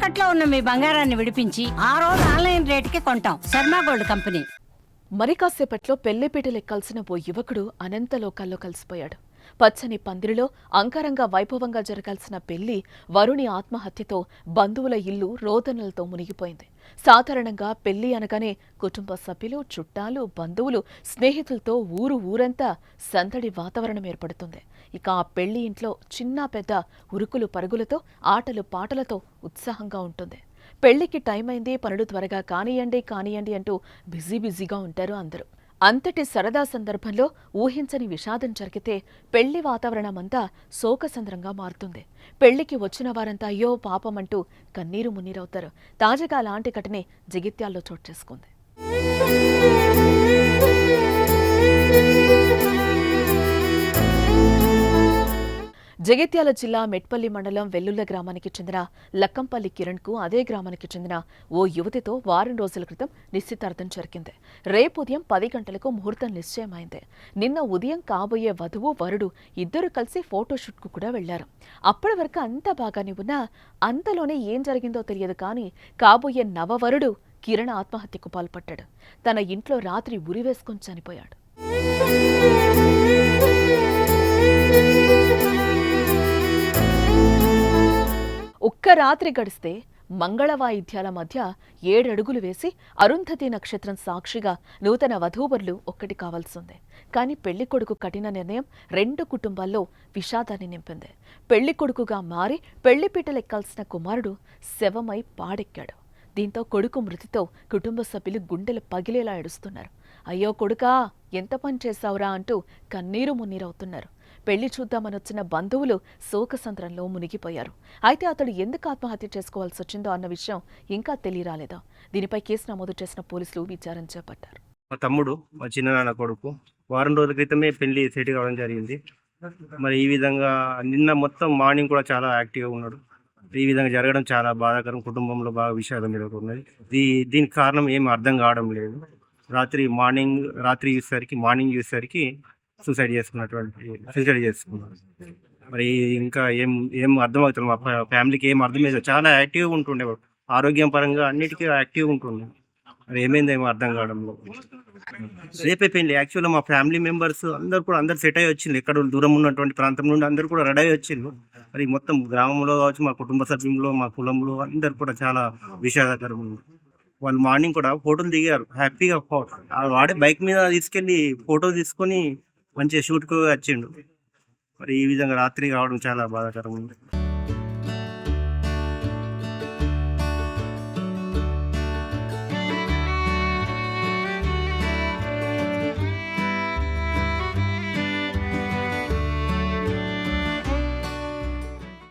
తాకట్లో ఉన్న మీ బంగారాన్ని విడిపించి ఆ రోజు ఆన్లైన్ రేటుకి కొంటాం. Sharma gold company. మరి కాసేపట్లో పెళ్ళిపీటలెక్కాల్సిన ఓ యువకుడు అనంత లోకాల్లో కలిసిపోయాడు. పచ్చని పందిరిలో అంకరంగా వైభవంగా జరగాల్సిన పెళ్ళి వరుణి ఆత్మహత్యతో బంధువుల ఇల్లు రోదనలతో మునిగిపోయింది. సాధారణంగా పెళ్ళి అనగానే కుటుంబ సభ్యులు చుట్టాలు బంధువులు స్నేహితులతో ఊరు ఊరంతా సందడి వాతావరణం ఏర్పడుతుంది. ఇక ఆ పెళ్ళి ఇంట్లో చిన్న పెద్ద ఉరుకులు పరుగులతో ఆటలు పాటలతో ఉత్సాహంగా ఉంటుంది. పెళ్ళికి టైం అయింది పనులు త్వరగా కానియండి కానియండి అంటూ బిజీ బిజీగా ఉంటారు అందరూ. అంతటి సరదా సందర్భంలో ఊహించని విషాదం జరిగితే పెళ్ళి వాతావరణం అంతా శోకసంద్రంగా మారుతుంది. పెళ్ళికి వచ్చిన వారంతా అయ్యో పాపం అంటూ కన్నీరు మున్నీరవుతారు. తాజాగా అలాంటి ఘటనే జగిత్యాల్లో చోటు చేసుకుంది. జగిత్యాల జిల్లా మెట్పల్లి మండలం వెల్లుల్ల గ్రామానికి చెందిన లక్కంపల్లి కిరణ్కు అదే గ్రామానికి చెందిన ఓ యువతితో వారం రోజుల క్రితం నిశ్చితార్థం జరిగింది. రేపు ఉదయం పది గంటలకు ముహూర్తం నిశ్చయమైంది. నిన్న ఉదయం కాబోయే వధువు వరుడు ఇద్దరు కలిసి ఫోటోషూట్కు కూడా వెళ్ళారు. అప్పటి వరకు అంతా బాగానే ఉన్నా అంతలోనే ఏం జరిగిందో తెలియదు కానీ కాబోయే నవవరుడు కిరణ్ ఆత్మహత్యకు పాల్పడ్డాడు. తన ఇంట్లో రాత్రి ఉరివేసుకొని చనిపోయాడు. రాత్రి గడిస్తే మంగళవాయిద్యాల మధ్య ఏడడుగులు వేసి అరుంధతి నక్షత్రం సాక్షిగా నూతన వధూవరులు ఒక్కటి కావాల్సిందే. కానీ పెళ్ళికొడుకు కఠిన నిర్ణయం రెండు కుటుంబాల్లో విషాదాన్ని నింపింది. పెళ్ళికొడుకుగా మారి పెళ్ళిపీటలెక్కాల్సిన కుమారుడు శవమై పాడెక్కాడు. దీంతో కొడుకు మృతితో కుటుంబ సభ్యులు గుండెలు పగిలేలా ఏడుస్తున్నారు. అయ్యో కొడుకా ఎంత పని చేశావురా అంటూ కన్నీరు మున్నీరవుతున్నారు. పెళ్ళి చూద్దామనొచ్చిన బంధువులు శోకసంద్రంలో మునిగిపోయారు. అయితే అతడు ఎందుకు ఆత్మహత్య చేసుకోవాల్సి వచ్చిందో అన్న విషయం ఇంకా తెలియరాలేదా? దీనిపై కేసు నమోదు చేసిన పోలీసులు విచారణ చేపట్టారు. మా తమ్ముడు మా చిన్ననాన్న కొడుకు వారం రోజుల క్రితమే పెళ్ళి సెట్ కావడం జరిగింది. మరి ఈ విధంగా నిన్న మొత్తం మార్నింగ్ కూడా చాలా యాక్టివ్గా ఉన్నాడు. ఈ విధంగా జరగడం చాలా బాధాకరం. కుటుంబంలో బాగా విషాదం జరుగుతున్నది. దీ దీనికి కారణం ఏం అర్థం కావడం లేదు. రాత్రి మార్నింగ్ రాత్రి చూసేసరికి మార్నింగ్ చూసేసరికి సూసైడ్ చేసుకున్నటువంటి సూసైడ్ చేసుకున్నారు. మరి ఇంకా ఏం ఏం అర్థమవుతుంది మా ఫ్యామిలీకి ఏం అర్థం చాలా యాక్టివ్గా ఉంటుండే. వాడు. ఆరోగ్యం పరంగా అన్నిటికీ యాక్టివ్గా ఉంటుండే. మరి ఏమైంది ఏమో అర్థం కావడం రేపే పెళ్ళి. యాక్చువల్గా మా ఫ్యామిలీ మెంబర్స్ అందరు కూడా అందరు సెట్ అయ్యి వచ్చింది ఎక్కడ దూరం ఉన్నటువంటి ప్రాంతం నుండి అందరు కూడా రెడీ అయ్యి వచ్చిండ్రు. మరి మొత్తం గ్రామంలో కావచ్చు మా కుటుంబ సభ్యుల్లో మా కులంలో అందరు కూడా చాలా విషాదకరం ఉంది. వాళ్ళు మార్నింగ్ కూడా ఫోటోలు దిగారు. హ్యాపీగా ఫో- వాడే బైక్ మీద తీసుకెళ్ళి ఫోటో తీసుకొని మంచిగా షూట్కు వచ్చిండు మరి ఈ విధంగా రాత్రి కావడం చాలా బాధాకరం ఉంది.